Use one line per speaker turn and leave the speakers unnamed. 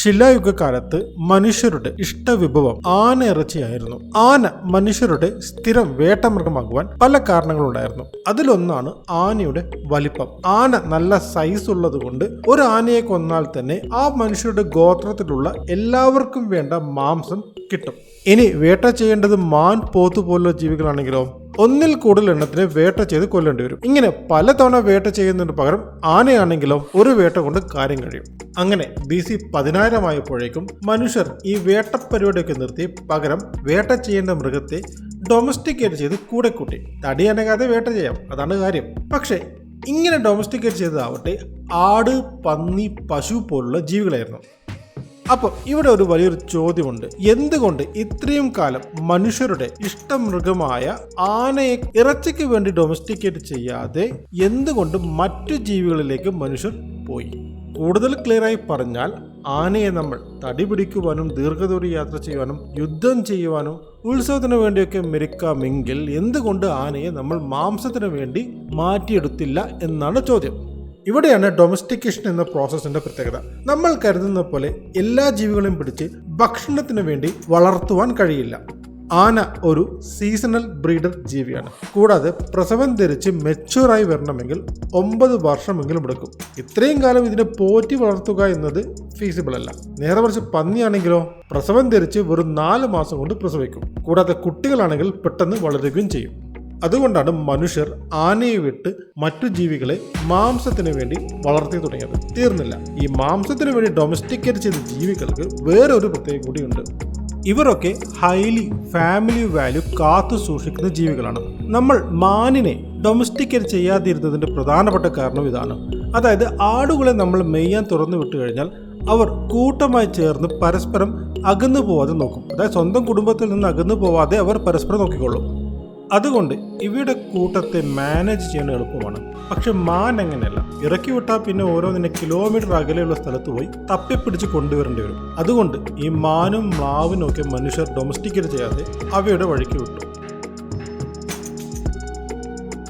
ശിലായുഗ കാലത്ത് മനുഷ്യരുടെ ഇഷ്ടവിഭവം ആന ഇറച്ചിയായിരുന്നു. ആന മനുഷ്യരുടെ സ്ഥിരം വേട്ടമൃഗമാകുവാൻ പല കാരണങ്ങളുണ്ടായിരുന്നു. അതിലൊന്നാണ് ആനയുടെ വലിപ്പം. ആന നല്ല സൈസ് ഉള്ളത് കൊണ്ട് ഒരു ആനയെ കൊന്നാൽ തന്നെ ആ മനുഷ്യരുടെ ഗോത്രത്തിലുള്ള എല്ലാവർക്കും വേണ്ട മാംസം കിട്ടും. ഇനി വേട്ട ചെയ്യേണ്ടത് മാൻ പോത്ത് പോലുള്ള ജീവികളാണെങ്കിലോ ഒന്നിൽ കൂടുതൽ എണ്ണത്തിന് വേട്ട ചെയ്ത് കൊല്ലേണ്ടി വരും. ഇങ്ങനെ പലതവണ വേട്ട ചെയ്യുന്നതിന് പകരം ആനയാണെങ്കിലോ ഒരു വേട്ട കൊണ്ട് കാര്യം കഴിയും. അങ്ങനെ ബി സി പതിനായിരമായപ്പോഴേക്കും മനുഷ്യർ ഈ വേട്ട പരിപാടിയൊക്കെ നിർത്തി പകരം വേട്ട ചെയ്യേണ്ട മൃഗത്തെ ഡൊമസ്റ്റിക്കേറ്റ് ചെയ്ത് കൂടെ കൂട്ടി. തടി അനങ്ങാതെ വേട്ട ചെയ്യാം. അതാണ് കാര്യം. പക്ഷേ ഇങ്ങനെ ഡൊമസ്റ്റിക്കേറ്റ് ചെയ്തതാവട്ടെ ആട് പന്നി പശു പോലുള്ള ജീവികളായിരുന്നു. അപ്പോൾ ഇവിടെ ഒരു വലിയൊരു ചോദ്യമുണ്ട്. എന്തുകൊണ്ട് ഇത്രയും കാലം മനുഷ്യരുടെ ഇഷ്ടമൃഗമായ ആനയെ ഇറച്ചിക്ക് വേണ്ടി ഡൊമസ്റ്റിക്കേറ്റ് ചെയ്യാതെ എന്തുകൊണ്ട് മറ്റു ജീവികളിലേക്ക് മനുഷ്യർ പോയി? കൂടുതൽ ക്ലിയറായി പറഞ്ഞാൽ ആനയെ നമ്മൾ തടി പിടിക്കുവാനും ദീർഘദൂര യാത്ര ചെയ്യുവാനും യുദ്ധം ചെയ്യുവാനും ഉത്സവത്തിന് വേണ്ടിയൊക്കെ മെരുക്കാമെങ്കിൽ എന്തുകൊണ്ട് ആനയെ നമ്മൾ മാംസത്തിന് വേണ്ടി മാറ്റിയെടുത്തില്ല എന്നാണ് ചോദ്യം. ഇവിടെയാണ് ഡൊമസ്റ്റിക്കേഷൻ എന്ന പ്രോസസ്സിന്റെ പ്രത്യേകത. നമ്മൾ കരുതുന്ന പോലെ എല്ലാ ജീവികളെയും പിടിച്ച് ഭക്ഷണത്തിന് വേണ്ടി വളർത്തുവാൻ കഴിയില്ല. ആന ഒരു സീസണൽ ബ്രീഡർ ജീവിയാണ്. കൂടാതെ പ്രസവം ധരിച്ച് മെച്ചൂറായി വരണമെങ്കിൽ ഒമ്പത് വർഷമെങ്കിലും എടുക്കും. ഇത്രയും കാലം ഇതിനെ പോറ്റി വളർത്തുക എന്നത് ഫീസിബിൾ അല്ല. നേരെ മറിച്ച് പന്നിയാണെങ്കിലോ പ്രസവം ധരിച്ച് വെറും നാല് മാസം കൊണ്ട് പ്രസവിക്കും. കൂടാതെ കുട്ടികളാണെങ്കിൽ പെട്ടെന്ന് വളരുകയും ചെയ്യും. അതുകൊണ്ടാണ് മനുഷ്യർ ആനയെ വിട്ട് മറ്റു ജീവികളെ മാംസത്തിന് വേണ്ടി വളർത്തി തുടങ്ങിയത്. തീർന്നില്ല. ഈ മാംസത്തിന് വേണ്ടി ഡൊമസ്റ്റിക്കേറ്റ് ചെയ്ത ജീവികൾക്ക് വേറൊരു പ്രത്യേകത കൂടിയുണ്ട്. ഇവരൊക്കെ ഹൈലി ഫാമിലി വാല്യൂ കാത്തു സൂക്ഷിക്കുന്ന ജീവികളാണ്. നമ്മൾ മാനിനെ ഡൊമസ്റ്റിക്കേറ്റ് ചെയ്യാതിരുന്നതിന്റെ പ്രധാനപ്പെട്ട കാരണം ഇതാണ്. അതായത് ആടുകളെ നമ്മൾ മെയ്യാൻ തുറന്നു വിട്ടു കഴിഞ്ഞാൽ അവർ കൂട്ടമായി ചേർന്ന് പരസ്പരം അകന്നു പോവാതെ നോക്കും. അതായത് സ്വന്തം കുടുംബത്തിൽ നിന്ന് അകന്നു പോവാതെ അവർ പരസ്പരം നോക്കിക്കൊള്ളും. അതുകൊണ്ട് ഇവയുടെ കൂട്ടത്തെ മാനേജ് ചെയ്യാൻ എളുപ്പമാണ്. പക്ഷെ മാൻ അങ്ങനെയല്ല ഇറക്കി വിട്ടാൽ പിന്നെ ഓരോന്നിനെ കിലോമീറ്റർ അകലെയുള്ള സ്ഥലത്ത് പോയി തപ്പിപ്പിടിച്ച് കൊണ്ടുവരേണ്ടി വരും. അതുകൊണ്ട് ഈ മാനും മ്ലാവിനും ഒക്കെ മനുഷ്യർ ഡൊമസ്റ്റിക്കേറ്റ് ചെയ്യാതെ അവയുടെ വഴിക്ക് വിട്ടു.